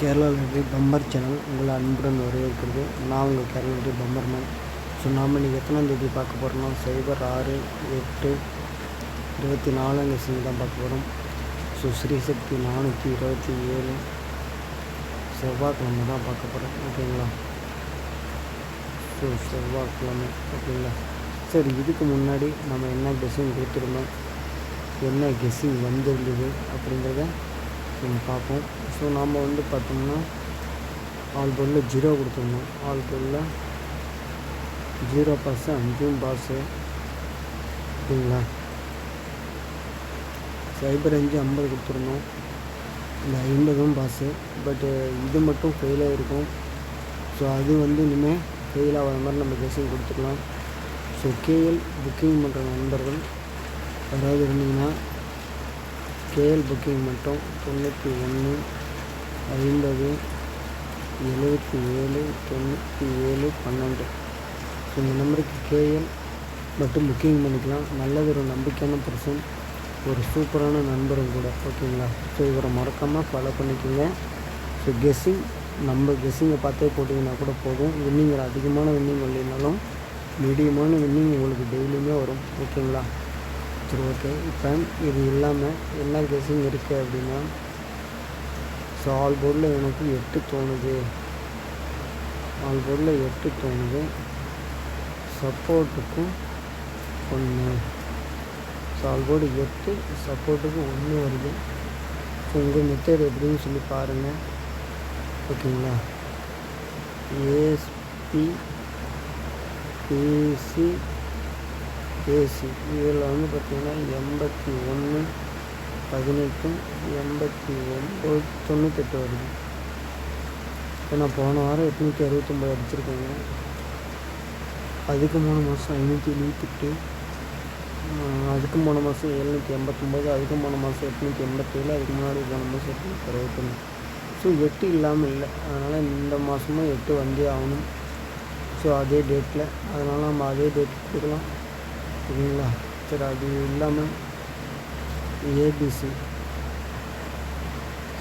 Kerala lottery bumper channel உங்களை அன்புடன் வரவேற்கிறது. நான் உங்கள் Kerala lottery bumper man. So நாம் இன்றைக்கி எத்தனாம் தேதி பார்க்க போகிறோம்னா சைபர் ஆறு எட்டு இருபத்தி நாலாம் தேதி தான் பார்க்க போகிறோம் ஸோ ஸ்ரீசக்தி நானூற்றி இருபத்தி ஏழு செவ்வாய்க்கிழமை தான் பார்க்க போகிறோம் ஓகேங்களா? ஸோ செவ்வாய்க்கிழமை ஓகேங்களா? சரி இதுக்கு முன்னாடி நம்ம என்ன டிசைன் கொடுத்துருந்தோம்? என்ன கெஸ்ஸிங் வந்திருந்தது அப்படிங்கிறத நம்ம பார்ப்போம். ஸோ நாம் வந்து பார்த்தோம்னா ஆல் பொருளில் ஜீரோ கொடுத்துருந்தோம் ஆல் பொருளில் ஜீரோ பாஸு அஞ்சும் பாஸு ஓகேங்களா சைபர் அஞ்சு ஐம்பது கொடுத்துருந்தோம் இந்த ஐம்பதும் பாஸு பட்டு இது மட்டும் ஃபெயிலாக இருக்கும். ஸோ அது வந்து இனிமேல் ஃபெயில் ஆகாத மாதிரி நம்ம கெஸ்ஸிங் கொடுத்துக்கலாம். ஸோ கேஎல் புக்கிங் பண்ணுற நண்பர்கள் யாராவது இருந்தீங்கன்னா கேஎல் புக்கிங் மட்டும் தொண்ணூற்றி ஒன்று ஐம்பது எழுபத்தி ஏழு தொண்ணூற்றி ஏழு பன்னெண்டு. இந்த நம்பருக்கு கேஎல் மட்டும் புக்கிங் பண்ணிக்கலாம். நல்லது ஒரு நம்பிக்கையான பர்சன் ஒரு சூப்பரான நண்பரும் கூட. ஓகேங்களா? ஸோ இவரை மறக்காமல் ஃபாலோ பண்ணிக்கோங்க. ஸோ கெஸ்ஸிங் நம்ம கெஸ்ஸிங்கை பார்த்தே போட்டிங்கன்னா கூட போதும். வின்னிங் அதிகமான வின்னிங் இல்லைனாலும் மீடியமான வின்னிங் உங்களுக்கு டெய்லியுமே வரும். ஓகேங்களா? சரி ஓகே இப்போ இது இல்லாமல் என்ன கெஸ்ஸிங் இருக்குது அப்படின்னா ஸோ ஆல் போர்டில் எனக்கு எட்டு தோணுது. ஆல் போர்டில் எட்டு தோணுது. சப்போர்ட்டுக்கும் ஒன்று ஸோ ஆல் போர்டு எட்டு சப்போர்ட்டுக்கு ஒன்று வருது. ஸோ உங்கள் மெத்தட் எப்படின்னு சொல்லி பாருங்கள் ஓகேங்களா? ஏஎஸ்பி பிசி ஏசி இதில் வந்து பார்த்திங்கன்னா எண்பத்தி ஒன்று பதினெட்டு எண்பத்தி ஒம்பது தொண்ணூத்தெட்டு வருது. ஏன்னா போன வாரம் எட்நூற்றி அறுபத்தொம்பது அடிச்சிருக்கேங்க. அதுக்கு மூணு மாதம் ஐநூற்றி எழுபத்தெட்டு அதுக்கு போன மாதம் எழுநூற்றி எண்பத்தொம்போது அதுக்கு போன மாதம் எட்நூற்றி எண்பத்தேழு அதுக்கு முன்னாடி போன மாதம் எட்நூற்றி அறுபத்தொன்று ஸோ எட்டு இல்லாமல் இல்லை. அதனால் இந்த மாதமும் எட்டு வந்தே ஆகணும். ஸோ அதே டேட்டில் அதனால் நம்ம அதே டேட் கொடுக்கலாம் சரிங்களா சரி அது இல்லாமல் ஏபிசி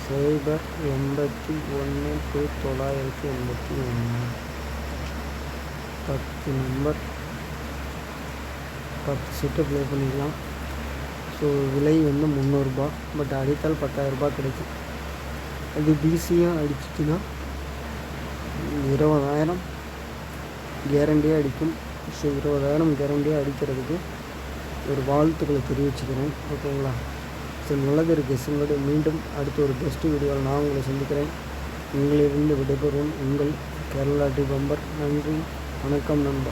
சைபர் எண்பத்தி ஒன்று டு தொள்ளாயிரத்தி எண்பத்தி ஒன்று பத்து நம்பர் பத்து செட்டு ப்ளே பண்ணிக்கலாம். ஸோ விலை வந்து முந்நூறுரூபா பட் அடித்தால் பத்தாயிரரூபா கிடைக்கும். அது பிசியும் அடிச்சிட்டின்னா இருபதாயிரம் கேரண்டியாக அடிக்கும். ஸோ இருபதாயிரம் கேரண்டியாக அடிக்கிறதுக்கு ஒரு வாழ்த்துக்களை தெரிவிச்சுக்கிறேன். ஓகேங்களா? ஸோ நல்லது இருக்குது கெஸ்ஸுங்களோட மீண்டும் அடுத்த ஒரு பெஸ்ட் வீடியோவில் நான் உங்களை சந்திக்கிறேன். உங்களிலிருந்து விடைபெறும் உங்கள் கேரளா டி பம்பர். நன்றி. வணக்கம் நண்பா.